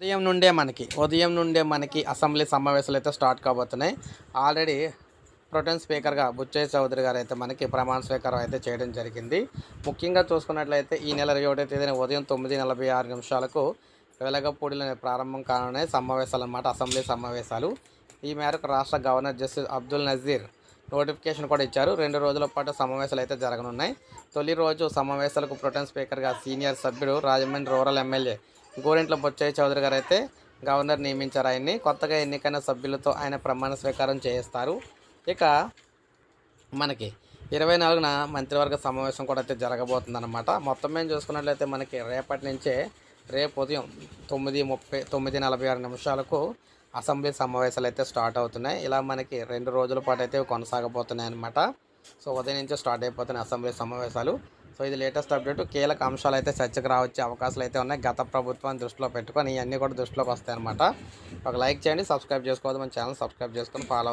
ఉదయం నుండే మనకి ఉదయం నుండే మనకి అసెంబ్లీ సమావేశాలు అయితే స్టార్ట్ కాబోతున్నాయి. ఆల్రెడీ ప్రొటెన్ స్పీకర్గా బుచ్చయ్య చౌదరి గారు అయితే మనకి ప్రమాణ స్వీకారం అయితే చేయడం జరిగింది. ముఖ్యంగా చూసుకున్నట్లయితే ఈ నెల ఇరవై ఒకటో తేదీన ఉదయం తొమ్మిది నలభై ఆరు నిమిషాలకు వెలగపూడిలో ప్రారంభం కానునే సమావేశాలు అన్నమాట అసెంబ్లీ సమావేశాలు. ఈ మేరకు రాష్ట్ర governor justice Abdul Nazeer notification కూడా ఇచ్చారు. రెండు రోజుల పాటు సమావేశాలు అయితే జరగనున్నాయి. తొలి రోజు సమావేశాలకు ప్రొటెన్ స్పీకర్గా సీనియర్ సభ్యుడు రాజమండ్రి రూరల్ ఎమ్మెల్యే గోరింట్ల బొచ్చయ్య చౌదరి గారు అయితే గవర్నర్ నియమించారు ఆయన్ని. కొత్తగా ఎన్నికైన సభ్యులతో ఆయన ప్రమాణ స్వీకారం చేయిస్తారు. ఇక మనకి ఇరవై నాలుగున మంత్రివర్గ సమావేశం కూడా అయితే జరగబోతుందన్నమాట. మొత్తం మేము చూసుకున్నట్లయితే మనకి రేపటి నుంచే రేపు ఉదయం తొమ్మిది ముప్పై తొమ్మిది నలభై ఆరు నిమిషాలకు అసెంబ్లీ సమావేశాలు అయితే స్టార్ట్ అవుతున్నాయి. ఇలా మనకి రెండు రోజుల పాటు అయితే కొనసాగబోతున్నాయి అనమాట సో ఉదయం నుంచే స్టార్ట్ అయిపోతున్నాయి అసెంబ్లీ సమావేశాలు. సో ఇది లేటెస్ట్ అప్డేట్. కీలక అంశాలు అయితే చర్చకు రావచ్చే అవకాశాలు అయితే ఉన్నాయి. గత ప్రభుత్వాన్ని దృష్టిలో పెట్టుకొని ఇవన్నీ కూడా దృష్టిలోకి వస్తాయి అనమాట ఒక లైక్ చేయండి సబ్స్క్రైబ్ చేసుకోవద్దు. మన ఛానల్ సబ్స్క్రైబ్ చేసుకొని ఫాలో